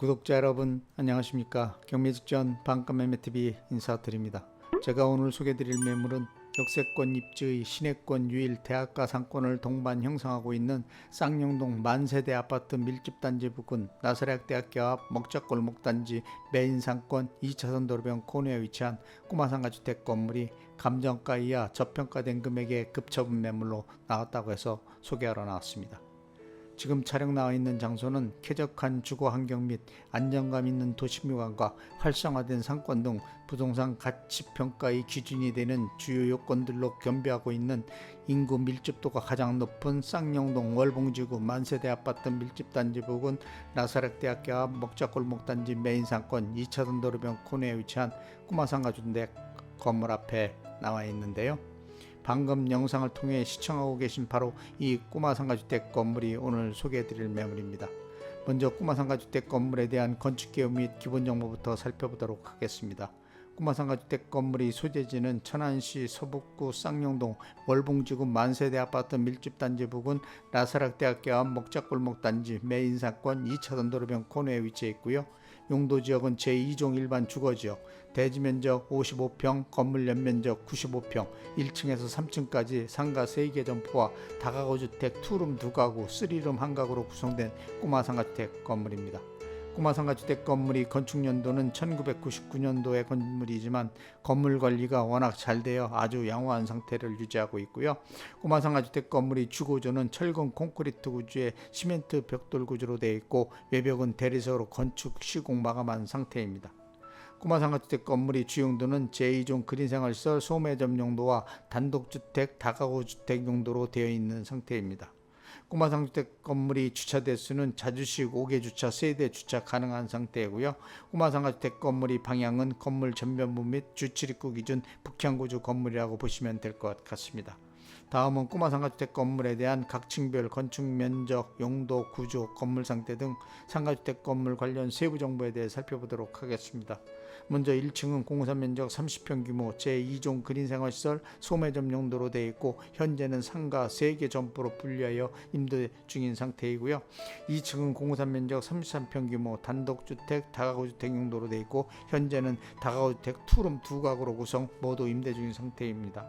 구독자 여러분 안녕하십니까 경매직전 반값매매TV 인사드립니다. 제가 오늘 소개드릴 매물은 역세권 입지의 시내권 유일 대학가 상권을 동반 형성하고 있는 쌍용동 만세대 아파트 밀집단지 부근 나사략대학교 앞 먹자골목 단지 메인 상권 2차선 도로변 코너에 위치한 꼬마상가 주택 건물이 감정가 이하 저평가된 금액의 급처분 매물로 나왔다고 해서 소개하러 나왔습니다. 지금 촬영 나와 있는 장소는 쾌적한 주거 환경 및 안정감 있는 도시미관과 활성화된 상권 등 부동산 가치 평가의 기준이 되는 주요 요건들로 겸비하고 있는 인구 밀집도가 가장 높은 쌍용동 월봉지구 만세대 아파트 밀집단지 부근 나사렛대학교 앞 먹자골목단지 메인 상권 2차선 도로변 코너에 위치한 꼬마상가주택 건물 앞에 나와 있는데요. 방금 영상을 통해 시청하고 계신 바로 이 꼬마 상가주택 건물이 오늘 소개해드릴 매물입니다. 먼저 꼬마 상가주택 건물에 대한 건축 개요 및 기본 정보부터 살펴보도록 하겠습니다. 꼬마 상가주택 건물의 소재지는 천안시 서북구 쌍용동 월봉지구 만세대 아파트 밀집단지 부근 라사락대학교 앞 먹자골목 단지 메인 사건 2차선 도로변 코너에 위치해 있고요. 용도 지역은 제2종 일반 주거 지역, 대지 면적 55평, 건물 연면적 95평, 1층에서 3층까지 상가 3개 점포와 다가구 주택 2룸 2가구, 3룸 1가구로 구성된 꼬마 상가주택 건물입니다. 꼬마 상가 주택 건물이 건축 연도는 1999년도의 건물이지만 건물 관리가 워낙 잘 되어 아주 양호한 상태를 유지하고 있고요. 꼬마 상가 주택 건물이 주구조는 철근 콘크리트 구조의 시멘트 벽돌 구조로 되어 있고 외벽은 대리석으로 건축 시공 마감한 상태입니다. 꼬마 상가주택 건물이 주용도는 제2종 그린생활시설 소매점 용도와 단독주택, 다가구 주택 용도로 되어 있는 상태입니다. 꼬마 상주택 건물이 주차 대수는 자주식 5개 주차, 3대 주차 가능한 상태이고요. 꼬마 상가주택 건물이 방향은 건물 전면부 및 주출입구 기준 북향구조 건물이라고 보시면 될 것 같습니다. 다음은 꼬마 상가주택 건물에 대한 각 층별 건축 면적, 용도, 구조, 건물 상태 등 상가주택 건물 관련 세부 정보에 대해 살펴보도록 하겠습니다. 먼저 1층은 공사 면적 30평 규모 제2종 그린생활시설 소매점 용도로 되어 있고 현재는 상가 3개 점포로 분리하여 임대 중인 상태이고요. 2층은 공사 면적 33평 규모 단독주택 다가구주택 용도로 되어 있고 현재는 다가구주택 투룸 두 가구로 구성 모두 임대 중인 상태입니다.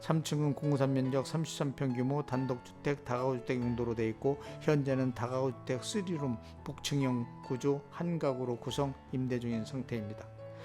3층은 공사 면적 33평 규모 단독주택 다가구주택 용도로 되어 있고 현재는 다가구주택 3룸 북층형 구조 한 가구로 구성 임대 중인 상태입니다.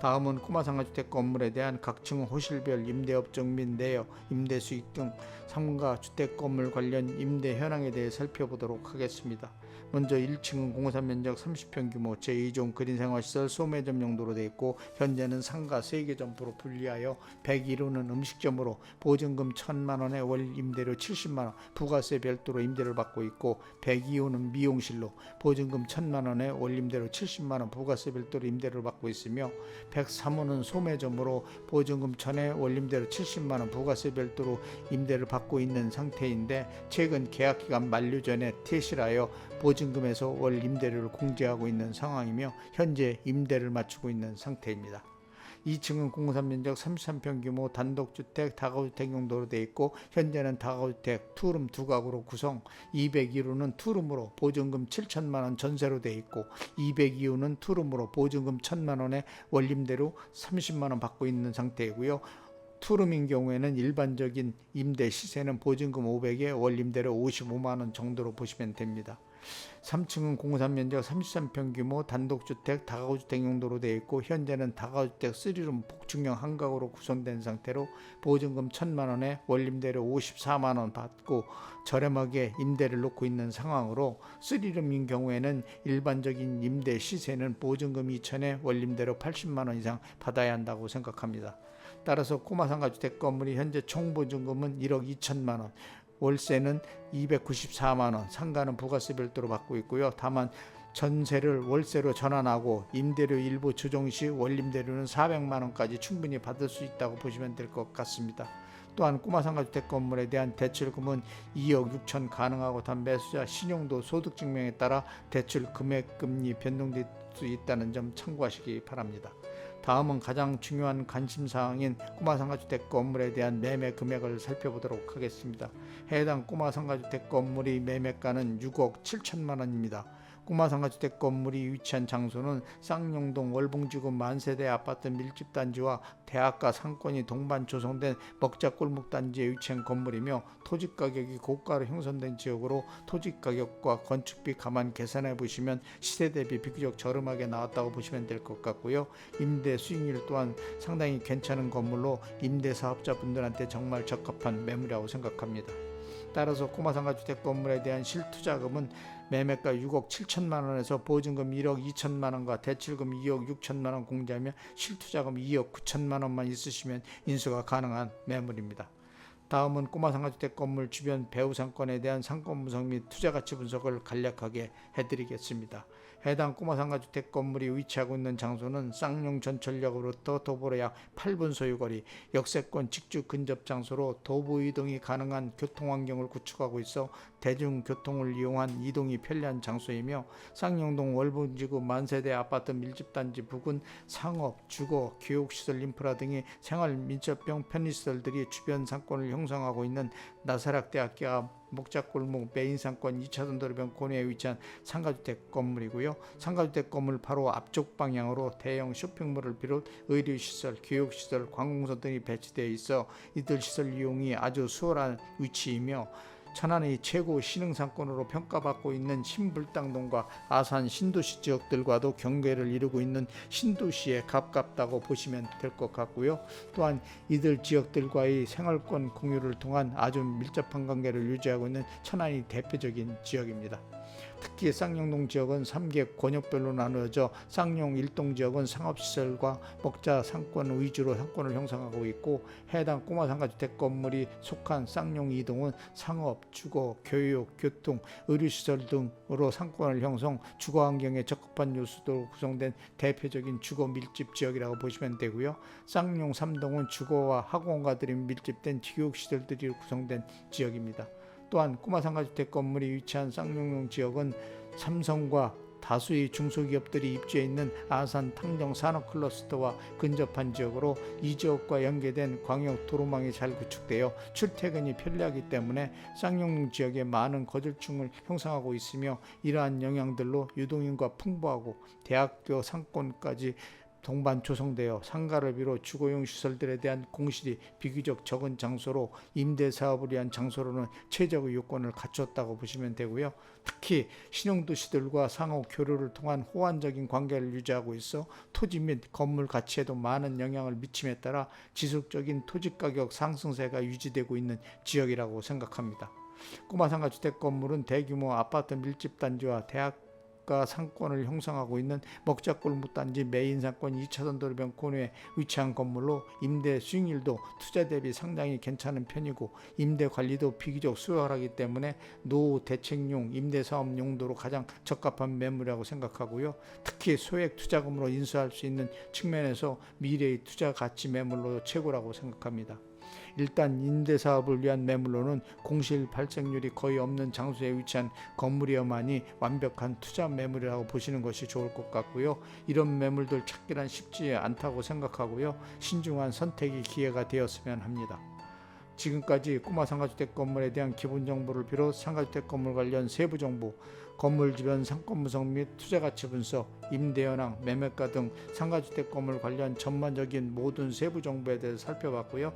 다음은 꼬마 상가주택 건물에 대한 각층 호실별 임대업종 및 내역, 임대 수익 등 상가 주택 건물 관련 임대 현황에 대해 살펴보도록 하겠습니다. 먼저 1층은 공사 면적 30평 규모 제2종 그린생활시설 소매점 용도로 되어 있고 현재는 상가 3개 점포로 분리하여 101호는 음식점으로 보증금 1천만 원에 월 임대료 70만 원, 부가세 별도로 임대를 받고 있고 102호는 미용실로 보증금 1천만 원에 월 임대료 70만 원, 부가세 별도로 임대를 받고 있으며 103호는 소매점으로 보증금 월 임대료 70만 원, 부가세 별도로 임대를 받고 있는 상태인데 최근 계약 기간 만료 전에 퇴실하여 보증금에서 월 임대료를 공제하고 있는 상황이며 현재 임대를 맞추고 있는 상태입니다. 2층은 공사 면적 33평 규모 단독주택 다가구주택 용도로 되어 있고 현재는 다가구주택 투룸 두 가구로 구성 202호는 투룸으로 보증금 7천만 원 전세로 되어 있고 202호는 투룸으로 보증금 1천만 원에 월임대로 30만 원 받고 있는 상태이고요. 투룸인 경우에는 일반적인 임대 시세는 보증금 500에 월 임대료 55만 원 정도로 보시면 됩니다. 3층은 공사 면적 33평 규모 단독주택 다가구주택 용도로 되어 있고 현재는 다가구주택 3룸 복층형 한가구로 구성된 상태로 보증금 1천만 원에 월임대료 54만 원 받고 저렴하게 임대를 놓고 있는 상황으로 3룸인 경우에는 일반적인 임대 시세는 보증금 2천에 월임대료 80만 원 이상 받아야 한다고 생각합니다. 따라서 꼬마 상가 주택 건물이 현재 총 보증금은 1억 2천만 원, 월세는 294만 원, 상가는 부가세 별도로 받고 있고요. 다만 전세를 월세로 전환하고 임대료 일부 조정 시 월임대료는 400만 원까지 충분히 받을 수 있다고 보시면 될 것 같습니다. 또한 꼬마상가주택 건물에 대한 대출금은 2억 6천 가능하고 단 매수자 신용도 소득증명에 따라 대출 금액 금리 변동될 수 있다는 점 참고하시기 바랍니다. 다음은 가장 중요한 관심사항인 꼬마 상가주택 건물에 대한 매매 금액을 살펴보도록 하겠습니다. 해당 꼬마 상가주택 건물의 매매가는 6억 7천만 원입니다. 꼬마 상가주택 건물이 위치한 장소는 쌍용동 월봉지구 만세대 아파트 밀집 단지와 대학가 상권이 동반 조성된 먹자골목 단지에 위치한 건물이며 토지 가격이 고가로 형성된 지역으로 토지 가격과 건축비 감안 계산해 보시면 시세 대비 비교적 저렴하게 나왔다고 보시면 될 것 같고요. 임대 수익률 또한 상당히 괜찮은 건물로 임대 사업자분들한테 정말 적합한 매물이라고 생각합니다. 따라서 꼬마 상가주택 건물에 대한 실투자금은 매매가 6억 7천만 원에서 보증금 1억 2천만 원과 대출금 2억 6천만 원 공제하며 실투자금 2억 9천만 원만 있으시면 인수가 가능한 매물입니다. 다음은 꼬마 상가주택 건물 주변 배후 상권에 대한 상권 분석 및 투자 가치 분석을 간략하게 해드리겠습니다. 해당 꼬마상가주택 건물이 위치하고 있는 장소는 쌍용 전철역으로부터 도보로 약 8분 소유거리, 역세권 직주 근접 장소로 도보 이동이 가능한 교통 환경을 구축하고 있어 대중교통을 이용한 이동이 편리한 장소이며 쌍용동 월분지구 만세대 아파트 밀집단지 부근 상업, 주거, 교육시설 인프라 등의 생활 민첩형 편의시설들이 주변 상권을 형성하고 있는 나사락대학교 앞 목자골목 메인상권 2차선 도로변 고뇌에 위치한 상가주택 건물이고요. 상가주택 건물 바로 앞쪽 방향으로 대형 쇼핑몰을 비롯 의료시설, 교육시설, 관공서 등이 배치되어 있어 이들 시설 이용이 아주 수월한 위치이며 천안의 최고 신흥상권으로 평가받고 있는 신불당동과 아산 신도시 지역들과도 경계를 이루고 있는 신도시에 가깝다고 보시면 될 것 같고요. 또한 이들 지역들과의 생활권 공유를 통한 아주 밀접한 관계를 유지하고 있는 천안이 대표적인 지역입니다. 특히 쌍용동 지역은 3개 권역별로 나누어져 쌍용 일동 지역은 상업시설과 먹자 상권 위주로 상권을 형성하고 있고 해당 꼬마 상가주택 건물이 속한 쌍용 이동은 상업, 주거, 교육, 교통, 의료시설 등으로 상권을 형성, 주거 환경에 적합한 요소도 구성된 대표적인 주거 밀집 지역이라고 보시면 되고요. 쌍용 삼동은 주거와 학원가들이 밀집된 교육시설들이 구성된 지역입니다. 또한 꼬마 상가주택 건물이 위치한 쌍용동 지역은 삼성과 다수의 중소기업들이 입주해 있는 아산 탕정 산업 클러스터와 근접한 지역으로 이 지역과 연계된 광역 도로망이 잘 구축되어 출퇴근이 편리하기 때문에 쌍용 지역에 많은 거주층을 형성하고 있으며 이러한 영향들로 유동인과 풍부하고 대학교 상권까지 동반 조성되어 상가를 비롯 주거용 시설들에 대한 공실이 비교적 적은 장소로 임대 사업을 위한 장소로는 최적의 요건을 갖췄다고 보시면 되고요. 특히 신용도시들과 상호 교류를 통한 호환적인 관계를 유지하고 있어 토지 및 건물 가치에도 많은 영향을 미침에 따라 지속적인 토지 가격 상승세가 유지되고 있는 지역이라고 생각합니다. 꼬마상가 주택 건물은 대규모 아파트 밀집 단지와 대학 가 상권을 형성하고 있는 먹자골목 단지 메인 상권 2차선 도로변 코너에 위치한 건물로 임대 수익률도 투자 대비 상당히 괜찮은 편이고 임대 관리도 비교적 수월하기 때문에 노후 대책용 임대 사업 용도로 가장 적합한 매물이라고 생각하고요. 특히 소액 투자금으로 인수할 수 있는 측면에서 미래의 투자 가치 매물로 최고라고 생각합니다. 일단 임대 사업을 위한 매물로는 공실 발생률이 거의 없는 장소에 위치한 건물이어만이 완벽한 투자 매물이라고 보시는 것이 좋을 것 같고요. 이런 매물들 찾기란 쉽지 않다고 생각하고요. 신중한 선택이 기회가 되었으면 합니다. 지금까지 꼬마 상가주택 건물에 대한 기본 정보를 비롯 상가주택 건물 관련 세부 정보, 건물 주변 상권 분석 및 투자 가치 분석, 임대 현황, 매매가 등 상가주택 건물 관련 전반적인 모든 세부 정보에 대해서 살펴봤고요.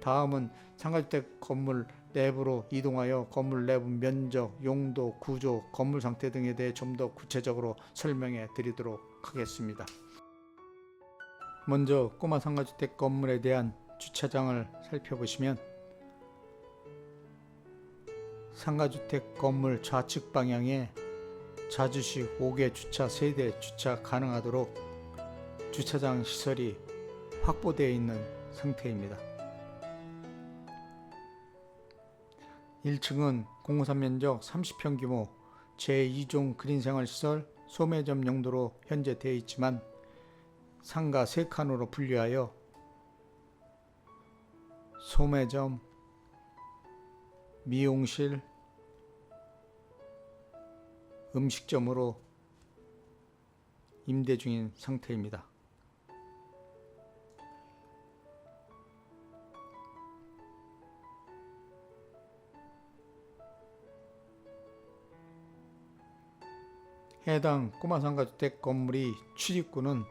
다음은 상가주택 건물 내부로 이동하여 건물 내부 면적, 용도, 구조, 건물 상태 등에 대해 좀 더 구체적으로 설명해 드리도록 하겠습니다. 먼저 꼬마 상가주택 건물에 대한 주차장을 살펴보시면 상가주택 건물 좌측 방향에 자주식 5개 주차 세대 주차 가능하도록 주차장 시설이 확보되어 있는 상태입니다. 1층은 공사 면적 30평 규모 제2종 그린생활시설 소매점 용도로 현재 되어 있지만 상가 3칸으로 분류하여 소매점, 미용실, 음식점으로 임대 중인 상태입니다. 해당 꼬마 상가주택 건물이 출입구는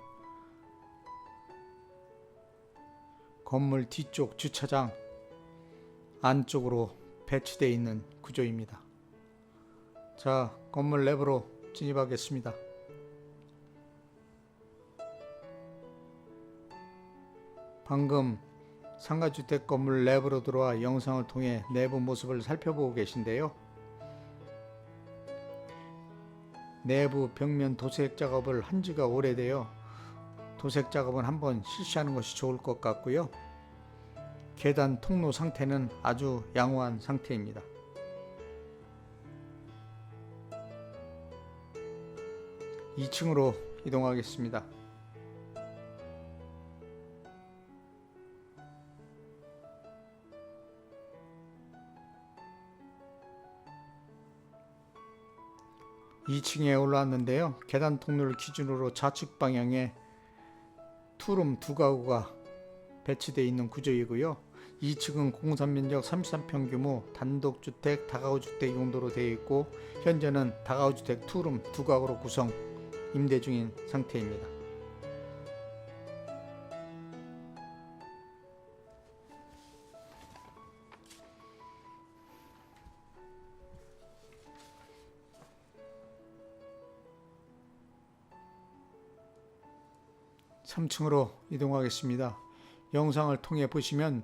건물 뒤쪽 주차장 안쪽으로 배치되어 있는 구조입니다. 자, 건물 내부로 진입하겠습니다. 방금 상가주택 건물 내부로 들어와 영상을 통해 내부 모습을 살펴보고 계신데요. 내부 벽면 도색 작업을 한 지가 오래되어 도색 작업은 한번 실시하는 것이 좋을 것 같고요. 계단 통로 상태는 아주 양호한 상태입니다. 2층으로 이동하겠습니다. 이층에 올라왔는데요. 계단 통로를 기준으로 좌측 방향에 투룸 두 가구가 배치되어 있는 구조이고요. 2층은 공산 면적 33평 규모 단독주택 다가구주택 용도로 되어 있고 현재는 다가구주택 투룸 두 가구로 구성 임대 중인 상태입니다. 삼층으로 이동하겠습니다. 영상을 통해 보시면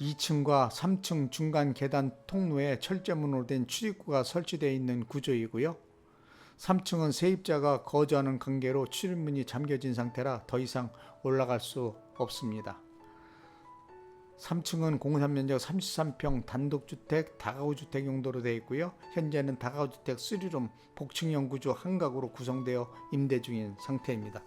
2층과 3층 중간 계단 통로에 철제문으로 된 출입구가 설치되어 있는 구조이고요. 3층은 세입자가 거주하는 관계로 출입문이 잠겨진 상태라 더 이상 올라갈 수 없습니다. 3층은 공산 면적 33평 단독주택 다가구주택 용도로 되어 있고요. 현재는 다가구주택 3룸 복층형 구조 한 가구로 구성되어 임대 중인 상태입니다.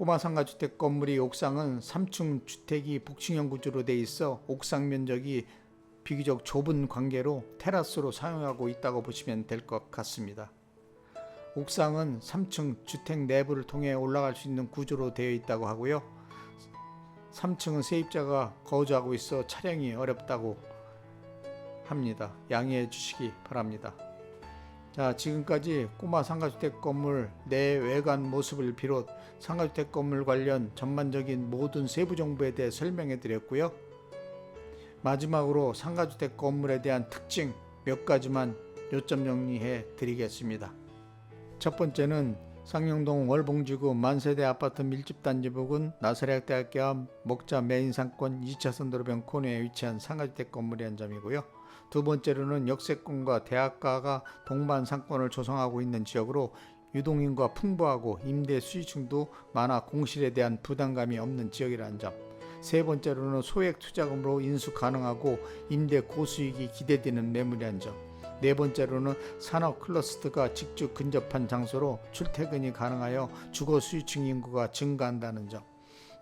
꼬마 상가주택 건물이 옥상은 3층 주택이 복층형 구조로 돼 있어 옥상 면적이 비교적 좁은 관계로 테라스로 사용하고 있다고 보시면 될 것 같습니다. 옥상은 3층 주택 내부를 통해 올라갈 수 있는 구조로 되어 있다고 하고요. 3층은 세입자가 거주하고 있어 촬영이 어렵다고 합니다. 양해해 주시기 바랍니다. 자, 지금까지 꼬마 상가주택 건물 내 외관 모습을 비롯 상가주택 건물 관련 전반적인 모든 세부 정보에 대해 설명해 드렸고요. 마지막으로 상가주택 건물에 대한 특징 몇 가지만 요점 정리해 드리겠습니다. 첫 번째는 상영동 월봉지구 만세대 아파트 밀집단지 부근 나사렛대학교 앞 목자 메인 상권 2차선 도로변 코너에 위치한 상가주택 건물이 한 점이고요. 두 번째로는 역세권과 대학가가 동반 상권을 조성하고 있는 지역으로 유동인구가 풍부하고 임대 수익층도 많아 공실에 대한 부담감이 없는 지역이라는 점. 세 번째로는 소액 투자금으로 인수 가능하고 임대 고수익이 기대되는 매물이라는 점. 네 번째로는 산업 클러스터가 직접 근접한 장소로 출퇴근이 가능하여 주거 수익층 인구가 증가한다는 점.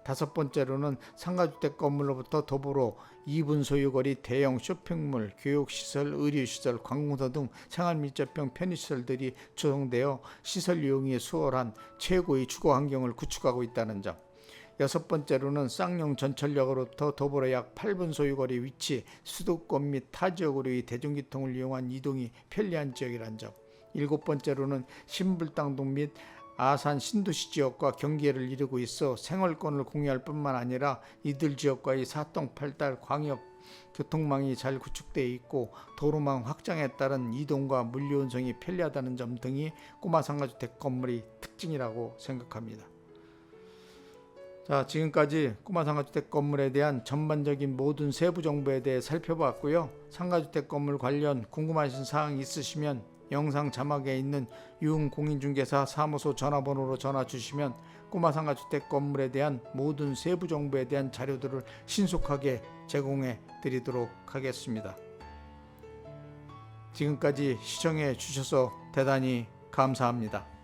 다섯 번째로는 상가주택 건물로부터 더불어 2분 소유거리 대형 쇼핑몰, 교육시설, 의료시설, 관공서 등 생활밀접형 편의시설들이 조성되어 시설 이용이 수월한 최고의 주거 환경을 구축하고 있다는 점. 여섯 번째로는 쌍용 전철역으로부터 더불어 약 8분 소유거리 위치 수도권 및 타 지역으로의 대중교통을 이용한 이동이 편리한 지역이란 점. 일곱 번째로는 신불당동 및 아산 신도시 지역과 경계를 이루고 있어 생활권을 공유할 뿐만 아니라 이들 지역과의 사동 팔달 광역 교통망이 잘 구축되어 있고 도로망 확장에 따른 이동과 물류 운송이 편리하다는 점 등이 꼬마 상가주택 건물의 특징이라고 생각합니다. 자, 지금까지 꼬마 상가주택 건물에 대한 전반적인 모든 세부 정보에 대해 살펴봤고요. 상가주택 건물 관련 궁금하신 사항 있으시면 영상 자막에 있는 유흥 공인중개사 사무소 전화번호로 전화 주시면 꼬마 상가 주택 건물에 대한 모든 세부 정보에 대한 자료들을 신속하게 제공해 드리도록 하겠습니다. 지금까지 시청해 주셔서 대단히 감사합니다.